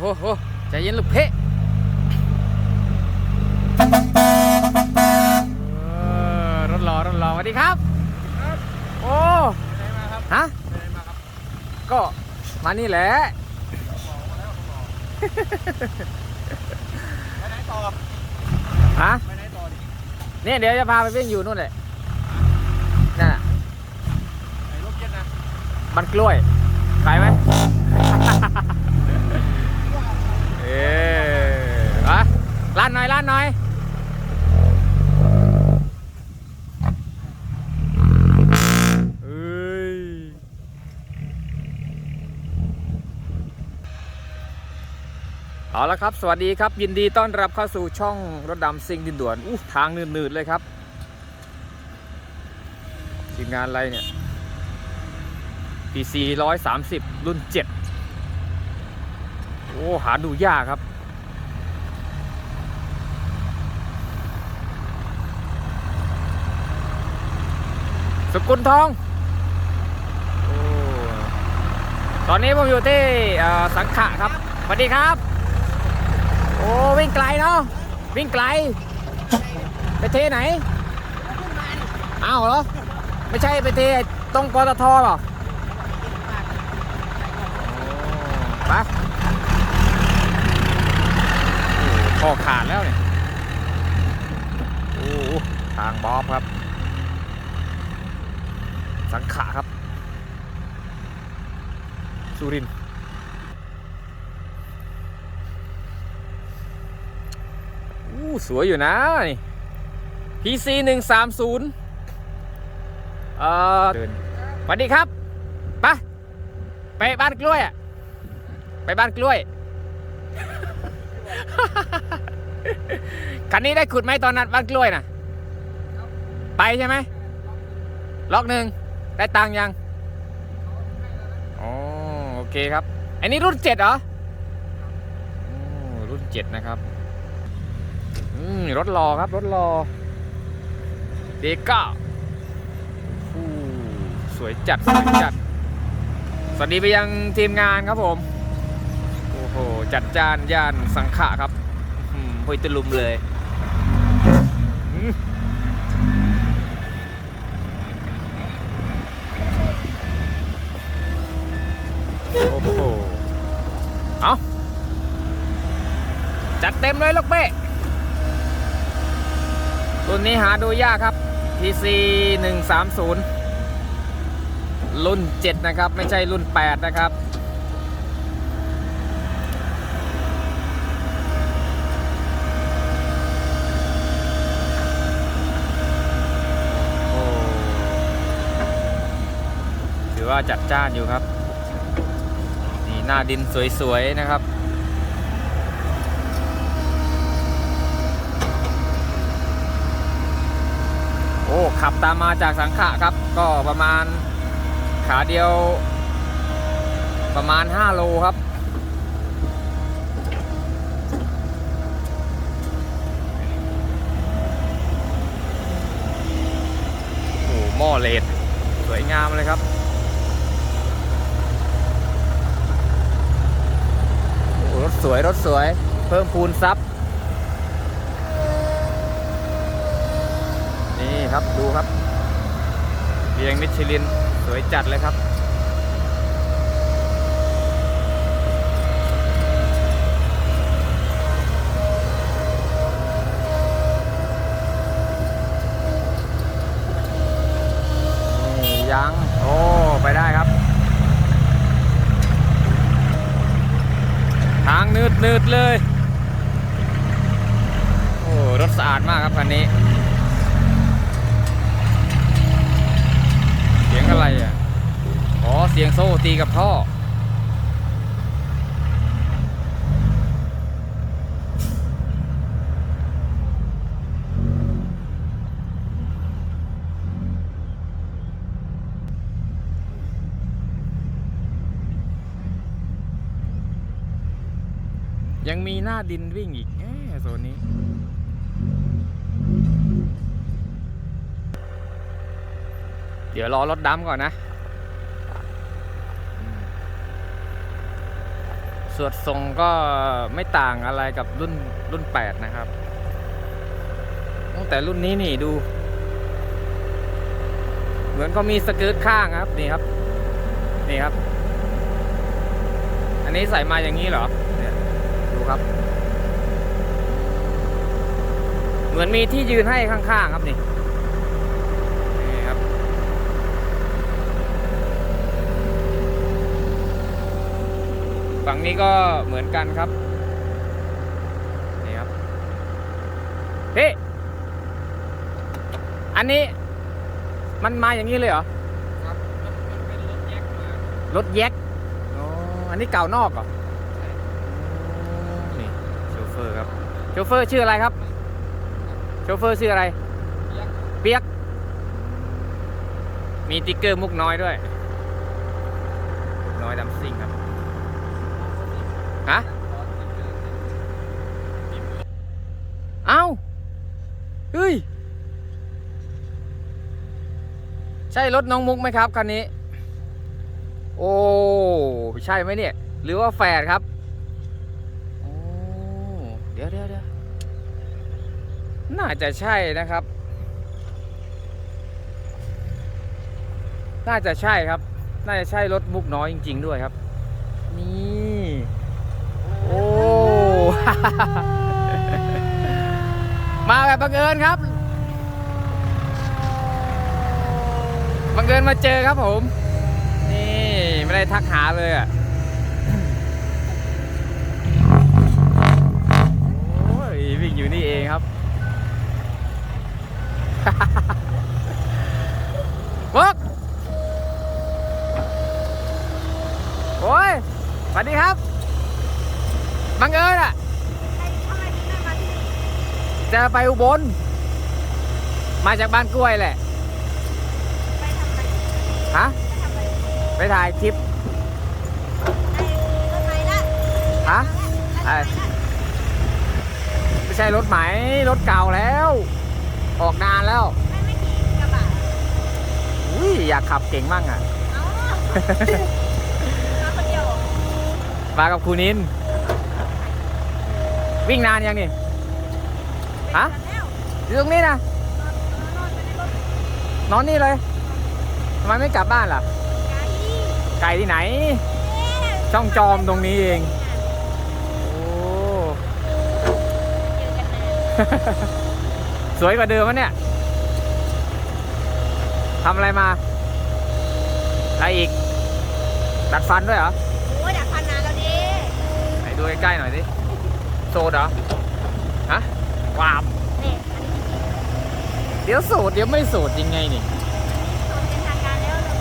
โหโหใจเย็นลูกเพ่เออรถรอรถรอสวัสดีครับครับโอ้ไปไหนมาครับฮะไปไหนมาครับก็มานี่แหละบอกมาแล้วบอกไปไหนต่อฮะไปไหนต่อดิเนี่ยเดี๋ยวจะพาไปวิ่งอยู่นู่นแหละนั่นน่ะไหนรถเย็นนะมันกล้วย ไปไหมเอออะร้านหน่อยร้านหน่อยเอาละครับ สวัสดีครับ ยินดีต้อนรับเข้าสู่ช่องรถดำซิงดินด่วนอู้ทางนืดๆเลยครับทีมงานอะไรเนี่ย PC 130 รุ่น 7 อ้หาดูยากครับ สกุลทองโอ้ตอนนี้ผมอยู่ที่เอ่อสังขะครับสวัสดีครับ โอ้วิ่งไกลเนาะวิ่งไกล ไปเทไหนอ้าวเหรอ ไม่ใช่ไปเทตรงปตทเปล่าไปโอ้ คอขาดแล้วเนี่ยโอ้โหทางบอบครับ สังขะครับ สุรินทร์อู้สวยอยู่นะนี่ PC 130เอ่อเดินสวัสดีครับไปไปบ้านกล้วยอะไปบ้านกล้วย คันนี้ได้ขุดไหมตอนนั้นบ้านกล้วยน่ะไปใช่ไหมล็อกหนึ่งได้ตังยังอ๋อโอเคครับ อันนี้รุ่นเจ็ดเหรอรุ่นเจ็ดนะครับอืมรถรอครับรถรอเดก้าสวยจัดสวยจัด สวัสดีไปยังทีมงานครับผม โห จัดจานย่านสังขะครับอืมพุยตะลุมเลย โอ้โห เอาจัดเต็มเลยลูกเป้รุ่นนี้หาดูยากครับ PC 130 รุ่น 7 นะครับ ไม่ใช่รุ่น 8 นะครับ โอ้ถือ ว่าจัดจ้านอยู่ครับ นี่หน้าดินสวยๆนะครับ โอ้ขับตามมาจากสังขะครับ ก็ประมาณขาเดียว ประมาณ 5 โลครับโอ้หม้อเลดสวยงามเลยครับ โอ้รถส วยรถสวย เพิ่มพูนซับนี่ครับดูครับเบียงมิชลินสวยจัดเลยครับ นี่ยัง โอ้ ไปได้ครับ ทางนืดนืดๆเลย โอ้ รถสะอาดมากครับคันนี้ เสียงอะไรอะ อ๋อ เสียงโซ่ ตีกับท่อ ยังมีหน้าดินวิ่งอีกแหมโซนนี้เดี๋ยวรอรถดำก่อนนะอืม สสวดทรงก็ไม่ต่างอะไรกับรุ่นรุ่น 8 นะครับ ตั้งแต่รุ่นนี้นี่ดู เหมือนเขามีสเกิร์ตข้างครับนี่ครับ นี่ครับ อันนี้ใส่มาอย่างนี้เหรอเนี่ยดูครับ เหมือนมีที่ยืนให้ข้างๆครับนี่ครับ ฝั่งนี้ก็เหมือนกันครับ นี่ครับเฮ้อันนี้มันมาอย่างนี้เลยเหรอ ครับมันมันเป็นรถแยกมารถแยกอ๋อ อันนี้เก่านอกเหรอนี่โชเฟอร์ครับ โชเฟอร์ชื่ออะไรครับ โชเฟอร์ชื่ออะไรแยกเปียก มีติ๊กเกอร์มุกน้อยด้วย มุกน้อยดำซิ่งครับ ฮะ เอ้า เฮ้ย ใช่รถน้องมุกไหมครับคันนี้ โอ้ใช่ไหมเนี่ย หรือว่าแฝดครับโอ้เดี๋ยวเดี๋ยวเดี๋ยวน่าจะใช่นะครับ น่าจะใช่ครับ น่าจะใช่รถมุกน้อยจริง ๆ ด้วยครับ นี่โอ้มาแบบบังเอิญครับ บังเอิญมาเจอครับผม นี่ไม่ได้ทักหาเลยอะโอ้ยวิ่งอยู่นี่เองครับบกโอ้ยสวัสดีครับ บังเอิญอะจะไปอุบล มาจากบ้านกล้วยแหละ ฮะไปถ่ายคลิปฮะอะไรไม่ใช่รถไหมรถเก่าแล้ว ออกนานแล้วอุ้ยอยากขับเก่งมั่งอะมากับครูนิน วิ่งนานยังนี่ฮะอยู่ตรงนี้นะนอนนี่เลยทำไมไม่กลับบ้านล่ะ ไกลที่ไหน ช่องจอมตรงนี้เอง โอ้สวยกว่าเดิมวะเนี่ยทำอะไรมา อะไรอีก ดัดฟันด้วยเหรอไหนดูใกล้ๆหน่อยดิโซดเหรอ ฮะวาบเดี๋ยวโสดเดี๋ยวไม่โสดยังไงนี่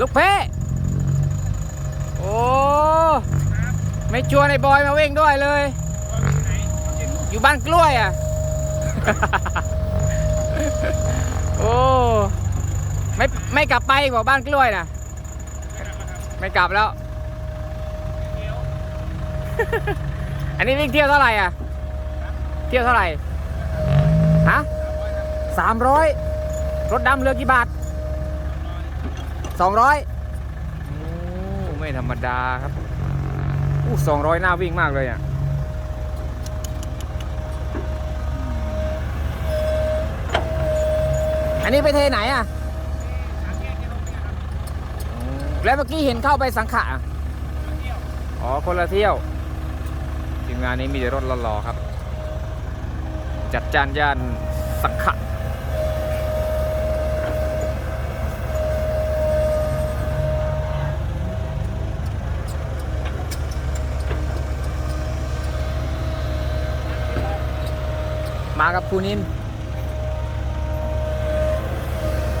ลูกเพ่โอ้ ไม่ชวนไอ้บอยมาเว่งด้วยเลย อยู่บ้านกล้วยอะ โอ้ ไม่ไม่กลับไปบอกบ้านกล้วยนะไม่กลับแล้ว อันนี้วิ่งเที่ยวเท่าไหร่อะ เที่ยวเท่าไหร่ ฮะสามร้อยรถดำเรือกี่บาท สองร้อยไม่ธรรมดาครับอู้สองร้อยหน้าวิ่งมากเลยอะอันนี้ไปเทไหนอะ แล้วเมื่อกี้เห็นเข้าไปสังขะอะอ๋อ คนละเที่ยว ทีมงานนี้มีแต่รถหล่อๆครับ จัดจานย่านสังขะ มากับคูนิน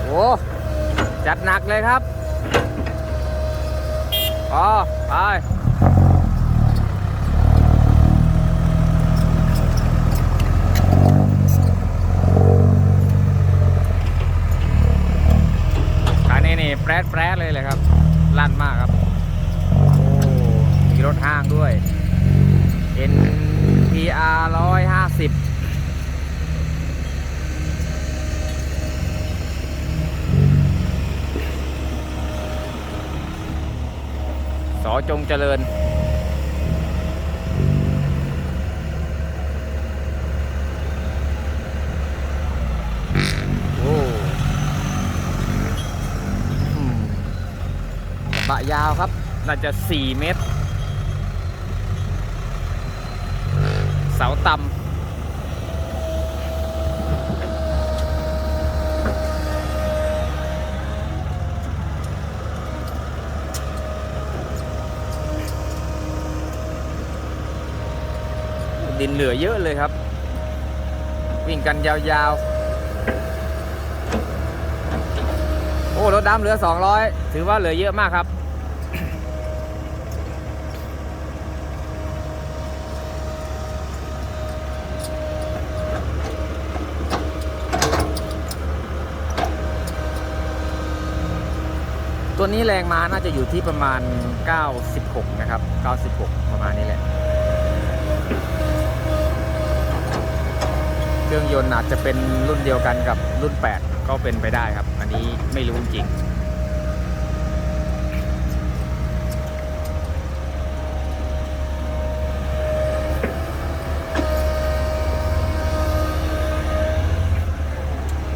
โอ้จัดหนักเลยครับพอไปคันนี้นี่แปรดแปรดเลยเลยครับ ลั่นมากครับ โอ้ มีรถห้างด้วย NPR 150 สอ จงเจริญ โอ้อืมกระบะยาวครับ น่าจะ 4 เมตร เสาต่ำ เหลือเยอะเลยครับ วิ่งกันยาวๆ โอ้รถดำเหลือ 200 ถือว่าเหลือเยอะมากครับ ตัวนี้แรงม้าน่าจะอยู่ที่ประมาณ 96 นะครับ 96 ประมาณนี้แหละ เค รื่องยนต์อาจจะเป็นรุ่นเดียวกันกับรุ่น 8 ก็เป็นไปได้ครับ อันนี้ไม่รู้จริง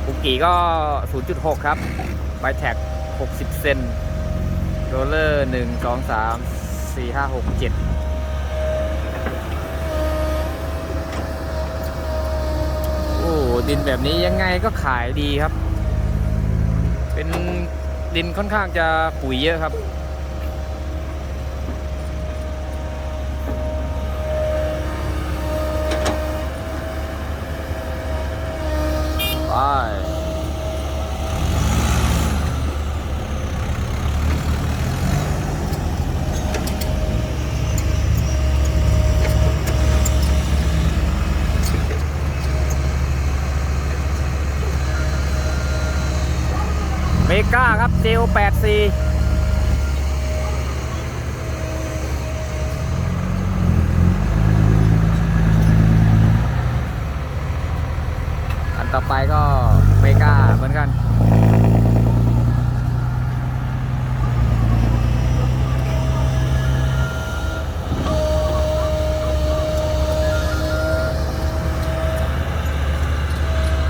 ปุกกี้ก็ 0.6 ครับไบแท็ก 60 เซนโรลเลอร์ 1 2 3 4 5 6 7 อ้ดินแบบนี้ยังไงก็ขายดีครับ เป็นดินค่อนข้างจะปุ๋ยเยอะครับไป เมกา ครับเจล84อันต่อไปก็เมกาเหมือนกัน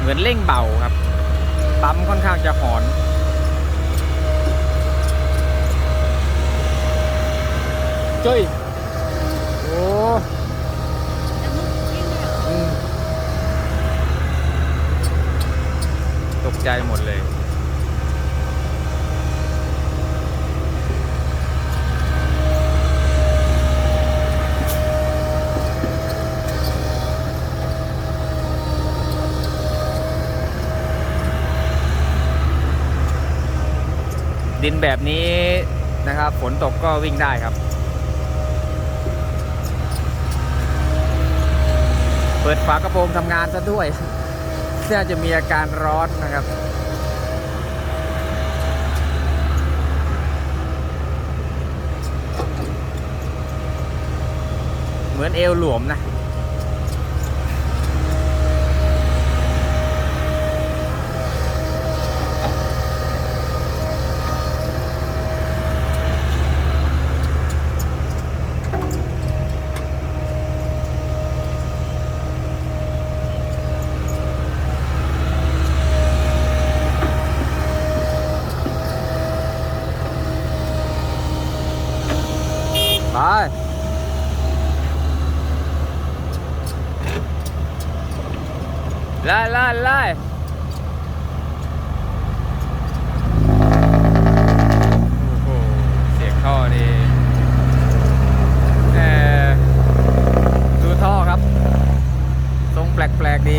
เหมือนเร่งเบาครับปั๊มค่อนข้างจะหอน จ้ยโอ้อืมตกใจหมดเลยดินแบบนี้นะครับ ฝนตกก็วิ่งได้ครับ เปิดฝากระโปรงทำงานซะด้วยน่าจะมีอาการร้อนนะครับ เหมือนเอวหลวมนะ ไปไล่ไล่ไล่โอ้โหเสียงท่อดีแหมดูท่อครับ ทรงแปลกๆดี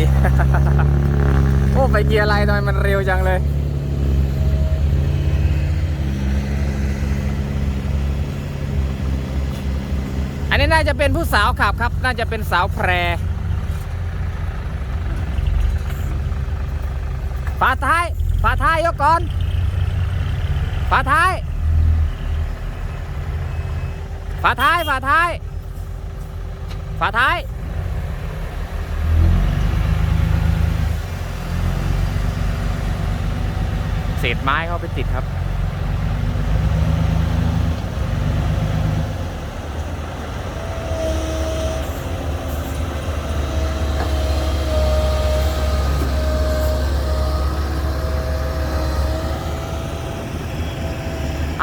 โอ้ใบเกียร์อะไรทำไมมันเร็วจังเลย อั น่าจะเป็นผู้สาวขับครับ น่าจะเป็นสาวแพรฝาท้ายฝาท้ายยกก่อนฝาท้ายฝาท้ายฝาท้ายฝาท้ายเศษไม้เข้าไปติดครับ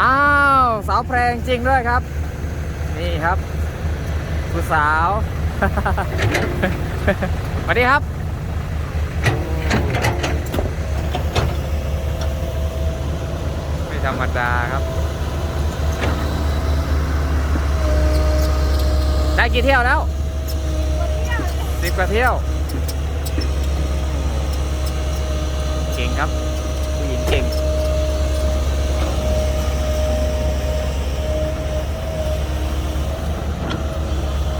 อ้าว สาวแพรงจริงด้วยครับ นี่ครับผู้สาวสวัสดีครับ ไม่ธรรมดาครับ ได้กี่เที่ยวแล้วสิบกว่าเที่ยว เก่งครับ ผู้หญิงเก่ง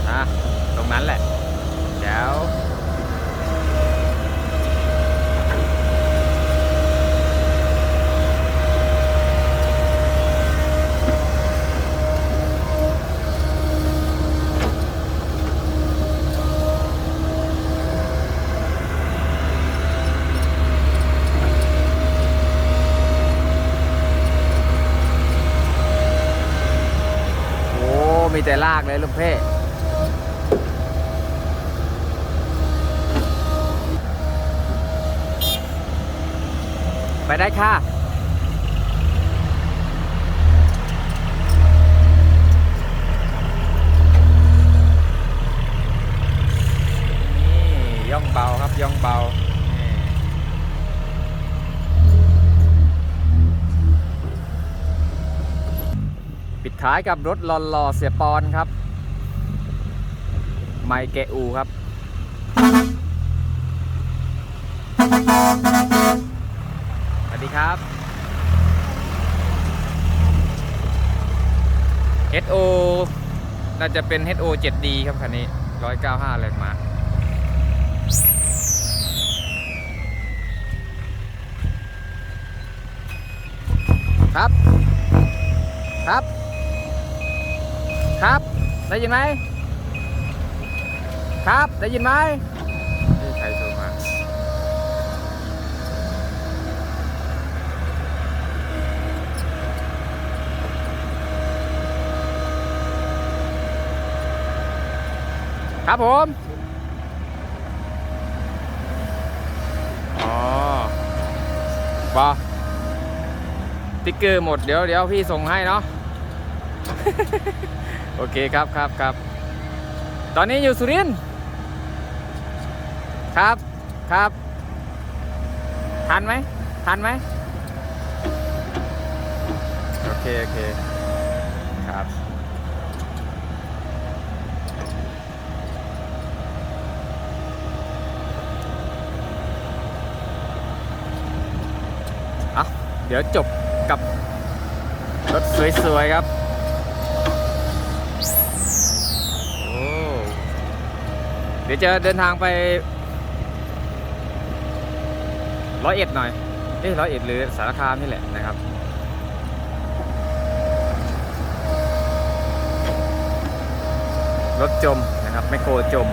อะ ตรงนั้นแหละเดี๋ยว โอ้ มีแต่ลาก เลยลูกเพ่ไปได้ค่ะ นี่ย่องเบาครับย่องเบาปิดท้ายกับรถหล่อเสียปอนครับ ไมเกอูครับ สวัสดีครับ HO น่าจะเป็น HO 7D ครับคันนี้ 195 แรงม้าครับ ครับ ครับ ได้ยินไหม ครับ ได้ยินไหมนี่ใครโทรมาครับผม อ๋อบอติ๊กเกอร์หมด เดี๋ยวเดี๋ยวพี่ส่งให้เนาะ โอเคครับครับครับ ตอนนี้อยู่สุรินทร์ ครับครับ ทันไหมทันไหมโอเค โอเค ครับอะเดี๋ยวจบกับ รถสวย ๆ ครับโอ้เดี๋ยวจะเดินทางไป ร้อยเอ็ดหน่อย เอ้ร้อยเอ็ดหรือสารคามนี่แหละนะครับรถจมนะครับไมคโครจม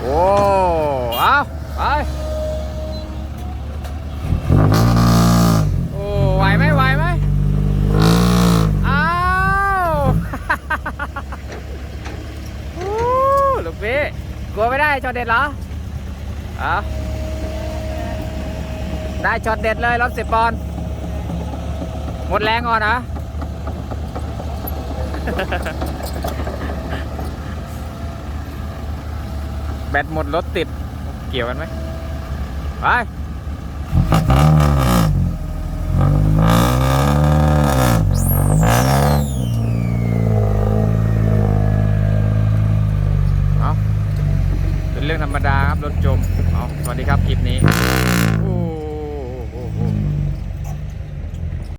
โอ้ เอาไป โอ้ ไหวไหมไหวไหมอ้าว โอ้ลูกพี่ กลัวไม่ได้ช็อตเด็ดเหรอเอาได้ช็อตเด็ดเลยรถสิบปอนด์หมดแรงก่อนนะแบตหมดรถติดเกี่ยวกันไหมไป ลิปนี้